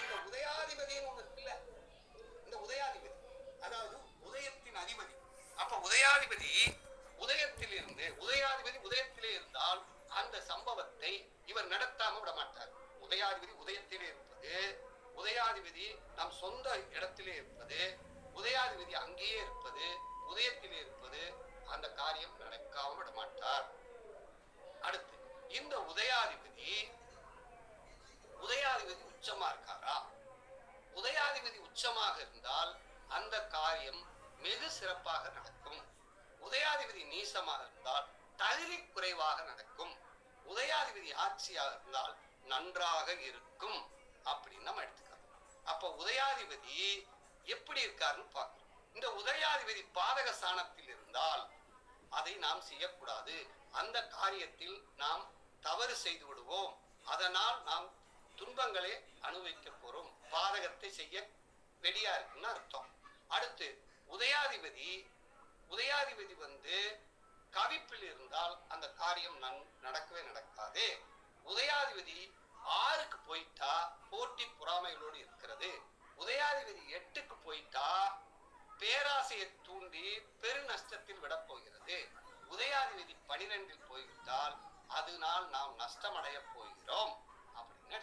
இந்த உதயாதிபதின்னு ஒண்ணு இருக்குல்ல? இந்த உதயாதிபதி. அதாவது உதயத்தின் அதிபதி. அப்ப உதயாதிபதி உதயத்தில் இருந்து உதயாதிபதி உதயத்திலே இருந்தால் அந்த சம்பவத்தை இவர் நடத்தாம விட மாட்டார். உதயாதிபதி உதயத்திலே இருப்பது உதயாதிபதி நம் சொந்த இடத்திலே இருப்பது உதயாதிபதி அங்கேயே இருப்பது உதயத்திலே இருப்பது அந்த காரியம் நடக்காம விட மாட்டார். அடுத்து இந்த உதயாதிபதி உதயாதிபதி உச்சமா இருக்காரா? உதயாதிபதி உச்சமாக இருந்தால் அந்த காரியம் வெகு சிறப்பாக நடக்கும். உதயாதிபதி நீசமாக இருந்தால் தகுதி குறைவாக நடக்கும். உதயாதிபதி ஆட்சியாக இருந்தால் நன்றாக இருக்கும் அப்படின்னு நம்ம எடுத்துக்கலாம். அப்ப உதயாதிபதி எப்படி இருக்காருன்னு பார்க்கணும். இந்த உதயாதிபதி பாதக ஸ்தானத்தில் இருந்தால் அதை நாம் செய்யக்கூடாது. அந்த காரியத்தில் நாம் தவறு செய்து விடுவோம். அதனால் நாம் துன்பங்களை அனுபவிக்க போறோம். பாதகத்தை செய்ய ரெடியா இருக்குன்னு அர்த்தம். அடுத்து உதயாதிபதி உதயாதிபதி வந்து கவிப்பில் இருந்தால் அந்த காரியம் நன் நடக்கவே நடக்காது. உதயாதிபதி ஆறுக்கு போயிட்டா போட்டி பொறாமைகளோடு இருக்கிறது. உதயாதிபதி எட்டுக்கு போயிட்டா பேராசையை தூண்டி பெரு நஷ்டத்தில் விடப் போகிறது. உதயாதிபதி பனிரெண்டில் போய்விட்டால் அதனால் நாம் நஷ்டமடைய போகிறோம். அப்படின்னு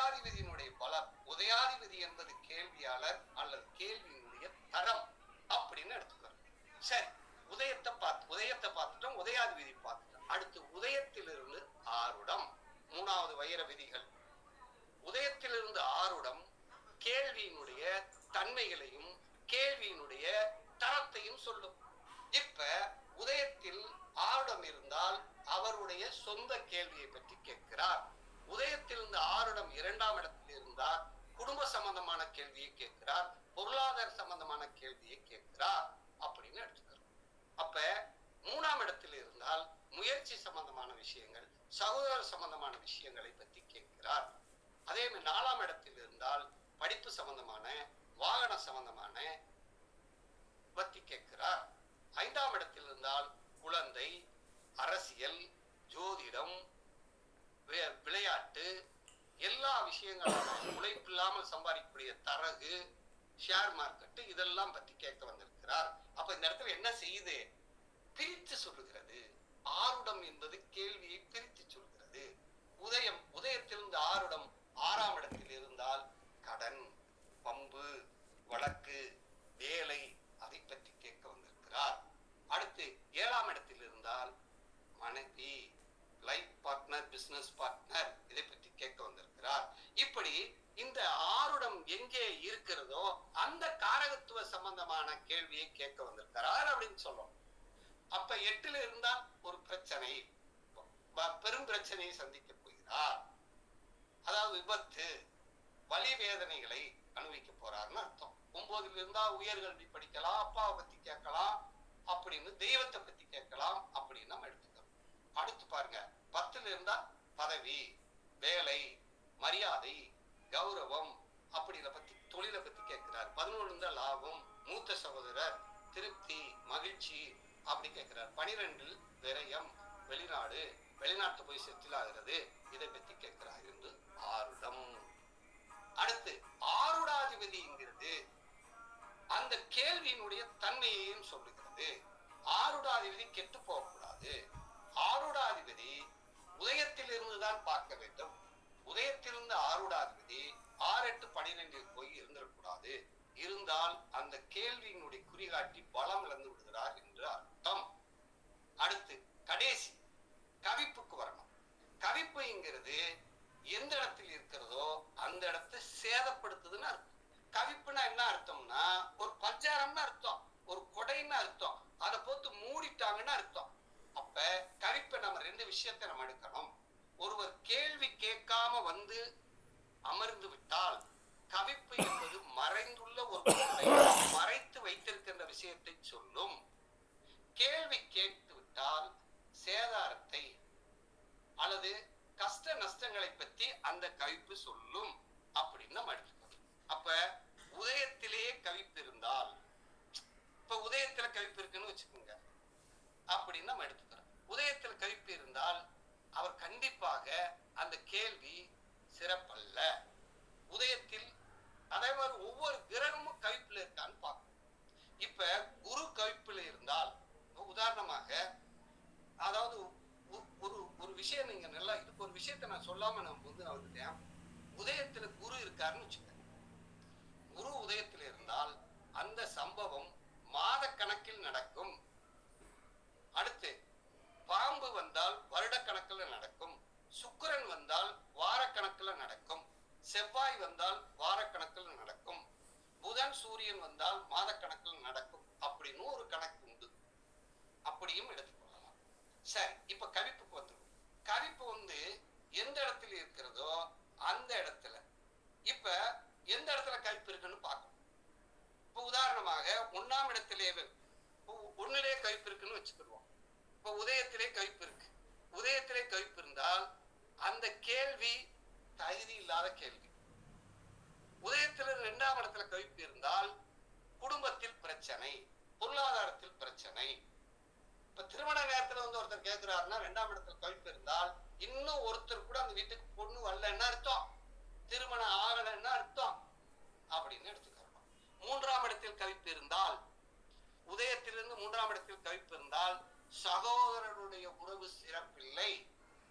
உதயாதிபதியினுடைய பலம் உதயாதிபதி என்பது கேள்வியாளர் அல்லது கேள்வியினுடைய தரம் அப்படின்னு எடுத்துக்கலாம் சரி உதயத்தை பார்த்து உதயத்தை பார்த்துட்டோம் உதயாதிபதி பார்த்துட்டோம். அடுத்து உதயத்திலிருந்து ஆறுடம் மூணாவது வைர விதிகள். உதயத்திலிருந்து ஆறுடம் கேள்வியினுடைய தன்மைகளையும் கேள்வியினுடைய தரத்தையும் சொல்லும். இப்ப உதயத்தில் ஆருடம் இருந்தால் அவருடைய சொந்த கேள்வியை பற்றி கேட்கிறார் உதயத்திலிருந்து ஆருடம் இரண்டாம் இடத்தில் இருந்தார் குடும்ப சம்பந்தமான கேள்வியை கேட்கிறார் பொருளாதார சம்பந்தமான கேள்வியை கேட்கிறார் அப்படின்னு எடுத்துக்கிறோம் அப்ப மூணாம் இடத்தில் இருந்தால் முயற்சி சம்பந்தமான விஷயங்கள் சகோதர சம்பந்தமான விஷயங்களை பற்றி கேட்கிறார். அதே மாதிரி நாலாம் இடத்தில் இருந்தால் படிப்பு சம்பந்தமான வாகன சம்பந்தமான பத்தி கேட்கிறார். ஐந்தாம் இடத்தில் இருந்தால் குழந்தை அரசியல் ஜோதிடம் விளையாட்டு எல்லா விஷயங்களும் உழைப்பில்லாமல் சம்பாதிக்கக்கூடிய தரகு ஷேர் மார்க்கெட்டு இதெல்லாம் பத்தி கேட்க வந்திருக்கிறார். அப்ப இந்த இடத்துல என்ன செய்யுது? பிரித்து சொல்லுகிறது. ஆருடம் என்பது கேள்வியை பிரித்து சொல்கிறது. உதயம் உதயத்திலிருந்து ஆருடம் ஆறாம் இடத்தில் இருந்தால் கடன் பம்பு வழக்கு வேலை அதை பற்றி கேட்க வந்திருக்கிறார். அடுத்து ஏழாம் இடத்தில் இருந்தால் மனைவி லைஃப் பார்ட்னர் பிசினஸ் பார்ட்னர் இதை பற்றி கேட்க வந்திருக்கிறார் இப்படி இந்த ஆருடம் எங்கே இருக்கிறதோ அந்த காரகத்துவ சம்பந்தமான கேள்வியை கேட்க வந்திருக்கிறார் அப்படின்னு சொல்றோம். அப்ப எட்டுல இருந்தா ஒரு பிரச்சனை. பெரும் பிரச்சனையை சந்திக்க போகிறார். அதாவது விபத்து வலி வேதனைகளை அனுபவிக்க போறாருன்னு அர்த்தம். ஒன்பதுல இருந்தா உயர்கல்வி படிக்கலாம் அப்பாவை பத்தி கேட்கலாம் அப்படின்னு தெய்வத்தை பத்தி கேட்கலாம் அப்படின்னு நம்ம எடுத்துக்கிறோம். அடுத்து பாருங்க பத்துல இருந்தா பதவி வேலை மரியாதை கௌரவம் அப்படி பத்தி தொழிலை பத்தி கேட்கிறார். பதினொன்று இருந்தா லாபம் மூத்த சகோதரர் திருப்தி மகிழ்ச்சி அப்படி கேட்கிறார். பனிரெண்டில் விரயம் வெளிநாடு வெளிநாட்டு போய் செட்டில் ஆகிறது இதை பத்தி கேட்கிறார் என்று ஆருடம். அடுத்து ஆருடாதிபதிங்கிறது அந்த கேள்வியினுடைய தன்மையையும் சொல்லுகிறது. ஆருடாதிபதி கெட்டு போகக்கூடாது. ஆருடாதிபதி உதயத்தில் இருந்துதான் பார்க்க வேண்டும். உதயத்திலிருந்து ஆறுடாகிறது ஆறு எட்டு பனிரெண்டில் போய் இருந்திடக்கூடாது இருந்தால் அந்த கேள்வியினுடைய குறிகாட்டி பலம் இழந்து விடுகிறார் என்று அர்த்தம். அடுத்து கடைசி கவிப்புக்கு வரணும். கவிப்புங்கிறது எந்த இடத்தில் இருக்கிறதோ அந்த இடத்தை சேதப்படுத்துதுன்னு அர்த்தம். கவிப்புனா என்ன அர்த்தம்னா ஒரு பஞ்சாரம்னு அர்த்தம். ஒரு கொடைன்னு அர்த்தம். அதை போட்டு மூடிட்டாங்கன்னு அர்த்தம். அப்ப கவிப்பை நம்ம ரெண்டு விஷயத்தை நம்ம எடுக்கணும். ஒருவர் கேள்வி கேட்காம வந்து அமர்ந்து விட்டால் கவிப்பு என்பது மறைந்துள்ள ஒரு பொருளை மறைத்து வைத்திருக்கின்ற விஷயத்தை சொல்லும். கேள்வி கேட்டு விட்டால் சேதாரத்தை அல்லது கஷ்ட நஷ்டங்களை பத்தி அந்த கவிப்பு சொல்லும் அப்படின்னு நம்ம எடுத்துக்கணும் அப்ப உதயத்திலேயே கவிப்பு இருந்தால் இப்ப உதயத்துல கவிப்பு இருக்குன்னு வச்சுக்கோங்க. அப்படின்னு நம்ம எடுத்துக்கிறோம் உதயத்துல கவிப்பு இருந்தால் அவர் கண்டிப்பாக அந்த கேள்வி சிறப்பல்ல. உதயத்தில் அதே மாதிரி ஒவ்வொரு கிரகமும் கவிப்புல இருக்கான்னு பார்க்கணும். இப்ப குரு கவிப்புல இருந்தால் உதாரணமாக அதாவது ஒரு ஒரு விஷயம் நீங்க நல்லா இதுக்கு ஒரு விஷயத்தை நான் சொல்லாம நான் வந்து நான் வந்துட்டேன் உதயத்துல குரு இருக்காருன்னு வச்சுக்கோங்க குரு உதயத்தில் இருந்தால் அந்த சம்பவம் மாத கணக்கில் நடக்கும் அடுத்து பாம்பு வந்தால் வருட கணக்கில் நடக்கும் சுக்கிரன் வந்தால் வார கணக்கில் நடக்கும் செவ்வாய் வந்தால் வார கணக்கில் நடக்கும் புதன் சூரியன் வந்தால் மாத கணக்கில் நடக்கும் அப்படின்னு ஒரு கணக்கு உண்டு அப்படியும் எடுத்துக்கொள்ளலாம் சரி இப்ப கவிப்புக்கு வந்துடும் கவிப்பு வந்து எந்த இடத்துல இருக்கிறதோ அந்த இடத்துல. இப்ப எந்த இடத்துல கவிப்பு இருக்குன்னு பார்க்கணும். இப்போ உதாரணமாக ஒண்ணாம் இடத்திலே இப்போ ஒண்ணுலே கவிப்பு இருக்குன்னு வச்சுக்கிடுவோம். இப்போ உதயத்திலே கவிப்பு இருக்கு. உதயத்திலே கவிப்பு இருந்தால் அந்த கேள்வி தகுதி இல்லாத கேள்வி. உதயத்தில் இரண்டாம் இடத்துல கவிப்பு இருந்தால் குடும்பத்தில் பிரச்சனை பொருளாதாரத்தில் பிரச்சனை இப்ப திருமண நேரத்துல வந்து ஒருத்தர் கேட்கிறாருன்னா ரெண்டாம் இடத்துல கவிப்பு இருந்தால் இன்னும் ஒருத்தர் கூட அந்த வீட்டுக்கு பொண்ணு வரலன்னா அர்த்தம்? திருமணம் ஆகலைன்னா அர்த்தம்? அப்படின்னு எடுத்துக்கிறோம் மூன்றாம் இடத்தில் கவிப்பு இருந்தால் உதயத்திலிருந்து மூன்றாம் இடத்தில் கவிப்பு இருந்தால் சகோதரருடைய உறவு சிறப்பில்லை.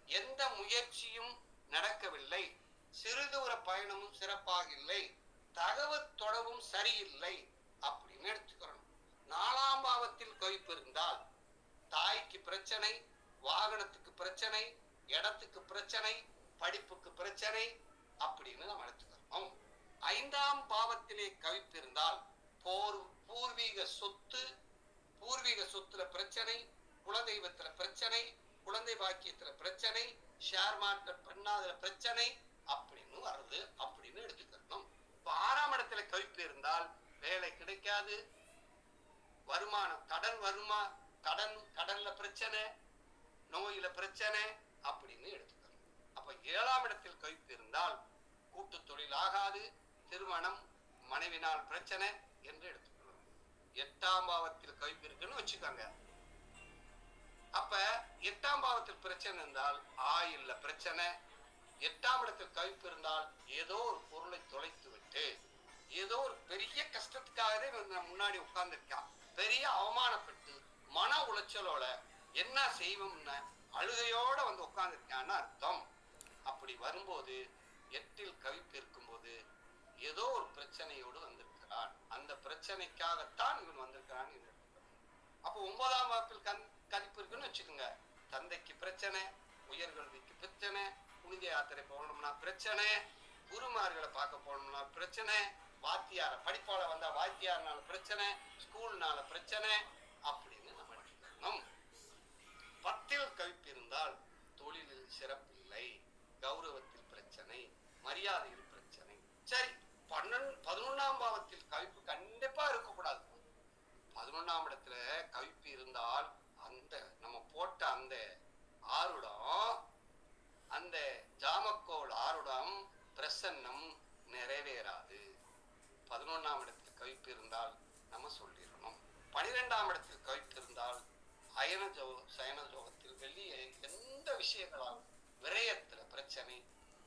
எந்த முயற்சியும் நடக்கவில்லை. சிறுதூர பயணமும் சிறப்பாக இல்லை தகவல் தொடர்பும் சரியில்லை அப்படின்னு எடுத்துக்கிறோம் நாலாம் பாவத்தில் கவிப்பு இருந்தால் தாய்க்கு பிரச்சனை வாகனத்துக்கு பிரச்சனை இடத்துக்கு பிரச்சனை படிப்புக்கு பிரச்சனை அப்படின்னு நம்ம எடுத்துக்கிறோம். ஐந்தாம் பாவத்திலே கவிப்பு போர் பூர்வீக சொத்து பூர்வீக சொத்துல பிரச்சனை குலதெய்வத்துல பிரச்சனை குழந்தை பாக்கியத்துல பிரச்சனை ஷேர் மார்க்கெட் பண்ணாததுல பிரச்சனை அப்படின்னு வருது அப்படின்னு எடுத்துக்கணும் இப்ப ஆறாம் இடத்துல கவிப்பு இருந்தால் வேலை கிடைக்காது வருமானம் கடன் வருமா கடன் கடன்ல பிரச்சனை நோயில பிரச்சனை அப்படின்னு எடுத்துக்கணும். அப்ப ஏழாம் இடத்தில் கவிப்பு இருந்தால் கூட்டு தொழில் ஆகாது திருமணம் மனைவினால் பிரச்சனை என்று எடுத்துக்கணும். எட்டாம் பாவத்தில் கவிப்பு இருக்குன்னு வச்சுக்கோங்க. அப்ப எட்டாம் பாவத்தில் பிரச்சனை இருந்தால் ஆயில்ல பிரச்சனை எட்டாம் இடத்தில் கவிப்பு இருந்தால் ஏதோ ஒரு பொருளை தொலைத்து விட்டு ஏதோ ஒரு பெரிய கஷ்டத்துக்காகவே முன்னாடி உட்கார்ந்துருக்கான். பெரிய அவமானப்பட்டு மன உளைச்சலோட என்ன செய்வோம்னு அழுகையோட வந்து உட்காந்துருக்கான்னு அர்த்தம். அப்படி வரும்போது எட்டில் கவிப்பு இருக்கும்போது ஏதோ ஒரு பிரச்சனையோடு வந்திருக்கிறான். அந்த பிரச்சனைக்காகத்தான் இவன் வந்திருக்கிறான் அப்போ ஒன்பதாம் வகுப்பில் கண் கதிப்பு இருக்குன்னு வச்சுக்கோங்க. தந்தைக்கு பிரச்சனை உயர்கல்விக்கு பிரச்சனை புனித யாத்திரை போகணும்னா பிரச்சனை குருமார்களை பார்க்க போகணும்னா பிரச்சனை வாத்தியார படிப்பால வந்தா வாத்தியார்னால பிரச்சனை ஸ்கூல்னால பிரச்சனை அப்படின்னு காரணம் பத்தில் கவிப்பு இருந்தால் தொழிலில் சிறப்பில்லை கௌரவத்தில் பிரச்சனை மரியாதையில் பிரச்சனை. சரி பன்னெண்டு பதினொன்னாம் பாவத்தில் கவிப்பு கண்டிப்பா இருக்கக்கூடாது. பதினொன்னாம் இடத்துல கவிப்பு இருந்தால் அந்த நம்ம போட்ட அந்த ஆருடம் அந்த ஜாமக்கோள் ஆருடம் பிரசன்னம் நிறைவேறாது. பதினொன்னாம் இடத்தில் கவிப்பு இருந்தால் நம்ம சொல்லிடணும். பனிரெண்டாம் இடத்தில் கவிப்பு இருந்தால் அயன ஜோ சயன ஜோகத்தில் வெளியே எந்த விஷயங்களாலும் விரயத்துல பிரச்சனை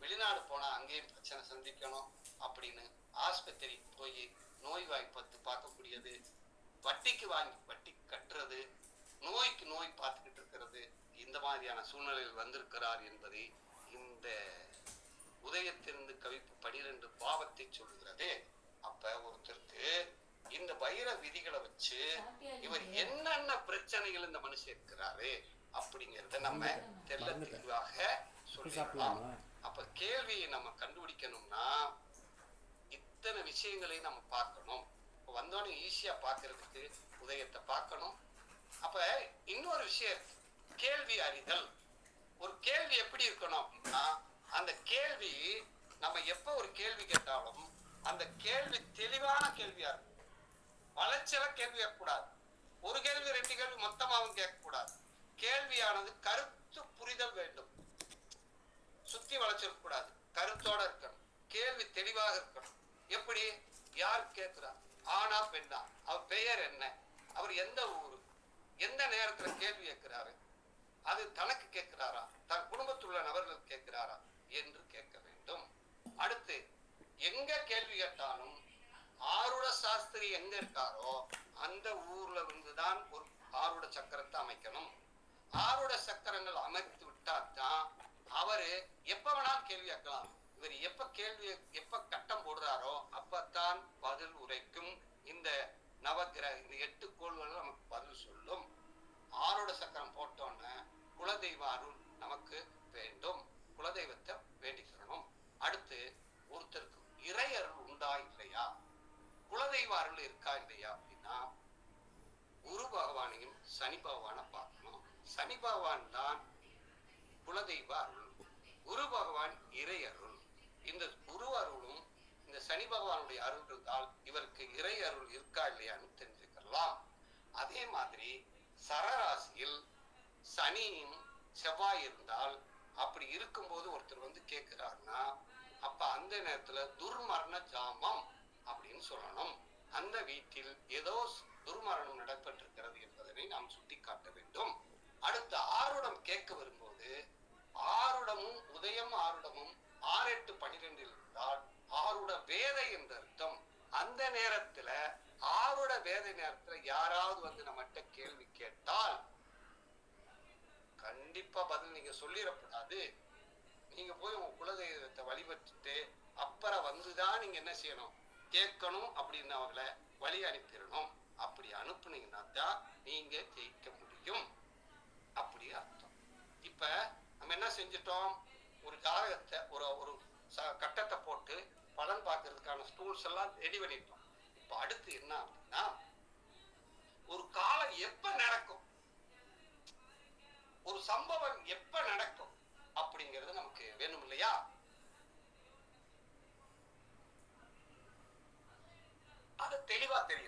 வெளிநாடு போனா அங்கேயும் பிரச்சனை சந்திக்கணும் அப்படின்னு ஆஸ்பத்திரி போய் நோய் நோய்வாய்ப்பட்டு பார்க்கக்கூடியது வட்டிக்கு வாங்கி வட்டி கட்டுறது நோய்க்கு நோய் பார்த்துக்கிட்டு இருக்கிறது இந்த மாதிரியான சூழ்நிலையில் வந்திருக்கிறார் என்பதை இந்த உதயத்திலிருந்து கவிப்பு பனிரெண்டு பாவத்தை சொல்கிறதே அப்ப ஒருத்தருக்கு இந்த வைர விதிகளை வச்சு இவர் என்னென்ன பிரச்சனைகள் இந்த மனுஷன் இருக்கிறாரு அப்படிங்கறத நம்ம தெல்ல தெளிவாக சொல்லலாம் அப்ப கேள்வியை நம்ம கண்டுபிடிக்கணும்னா இத்தனை விஷயங்களையும் நம்ம பார்க்கணும். வந்தோடனே ஈஸியா பார்க்கிறதுக்கு உதயத்தை பார்க்கணும். அப்ப இன்னொரு விஷயம். கேள்வி அறிதல். ஒரு கேள்வி எப்படி இருக்கணும் அப்படின்னா அந்த கேள்வி நம்ம எப்ப ஒரு கேள்வி கேட்டாலும் அந்த கேள்வி தெளிவான கேள்வியா இருக்கும். வளர்ச்சியில கேள்வி கேட்கக்கூடாது. ஒரு கேள்வி ரெண்டு கேள்வி மொத்தமாவும் கேட்கக்கூடாது. கேள்வியானது கருத்து புரிதல் வேண்டும். சுத்தி வளைச்சிருக்க கூடாது கருத்தோட இருக்கணும். கேள்வி தெளிவாக இருக்கணும். எப்படி? யார் கேட்கிறார் ஆனா பெண்ணா? அவர் பெயர் என்ன? அவர் எந்த ஊரு? எந்த நேரத்துல கேள்வி கேட்கிறாரு? அது தனக்கு கேட்கிறாரா? தன் குடும்பத்தில் உள்ள நபர்கள் கேட்கிறாரா? என்று கேட்க வேண்டும். அடுத்து எங்க கேள்வி கேட்டாலும் ஆருட சாஸ்திரி எங்க இருக்காரோ அந்த ஊர்ல இருந்துதான் ஒரு ஆருட சக்கரத்தை அமைக்கணும். ஆருட சக்கரங்கள் அமைத்து விட்டாதான் அவரு எப்ப வேணாலும் கேள்வி கேட்கலாம். இவர் எப்ப கேள்வி எப்ப கட்டம் போடுறாரோ அப்பத்தான் பதில் உரைக்கும். இந்த நவக்கிரக இந்த எட்டு கோள்கள் நமக்கு பதில் சொல்லும். ஆரோட சக்கரம் போட்டோன்னு குலதெய்வ அருள் நமக்கு வேண்டும். குலதெய்வத்தை வேண்டிக்கணும் அடுத்து ஒருத்தருக்கு இறை அருள் உண்டா இல்லையா? குலதெய்வ அருள் இருக்கா இல்லையா அப்படின்னா குரு பகவானையும் சனி பகவான பார்க்கணும். சனி பகவான் தான் குலதெய்வ அருள். குரு பகவான் இறை அருள். இந்த குரு அருளும் இந்த சனி பகவானுடைய அருள் இருந்தால் இவருக்கு இறை அருள் இருக்கா இல்லையான்னு தெரிஞ்சுக்கலாம். அதே மாதிரி சரராசியில் சனியும் செவ்வாய் இருந்தால் அப்படி இருக்கும்போது ஒருத்தர் வந்து கேட்கிறாருன்னா அப்ப அந்த நேரத்துல துர்மரண ஜாமம். அப்படின்னு சொல்லணும். அந்த வீட்டில் ஏதோ துர்மரணம் நடைபெற்றிருக்கிறது என்பதனை நாம் சுட்டிக்காட்ட வேண்டும். அடுத்து ஆருடம் கேட்க வரும்போது ஆருடமும் உதயம் ஆருடமும் ஆறு எட்டு பனிரெண்டில் இருந்தால் ஆருட வேதை என்ற அர்த்தம் அந்த நேரத்துல ஆருட வேதை நேரத்துல யாராவது வந்து நம்மகிட்ட கேள்வி கேட்டால் கண்டிப்பா பதில் நீங்க சொல்லிடக்கூடாது. நீங்க போய் உங்க குலதெய்வத்தை வழிபட்டுட்டு அப்புறம் வந்துதான் நீங்க என்ன செய்யணும்? கேட்கணும் அப்படின்னு அவங்கள வழி அனுப்பிடணும். அப்படி அனுப்புனீங்கன்னா தான் நீங்க ஜெயிக்க முடியும். அப்படி அர்த்தம். இப்ப நம்ம என்ன செஞ்சிட்டோம்? ஒரு ஜாதகத்தை ஒரு ஒரு ச- கட்டத்தை போட்டு பலன் பார்க்கறதுக்கான ஸ்டூல்ஸ் எல்லாம் ரெடி பண்ணிட்டோம். இப்ப அடுத்து என்ன அப்படின்னா ஒரு காலம் எப்ப நடக்கும்? ஒரு சம்பவம் எப்ப நடக்கும்? அப்படிங்கிறது நமக்கு வேணும் இல்லையா அது தெளிவா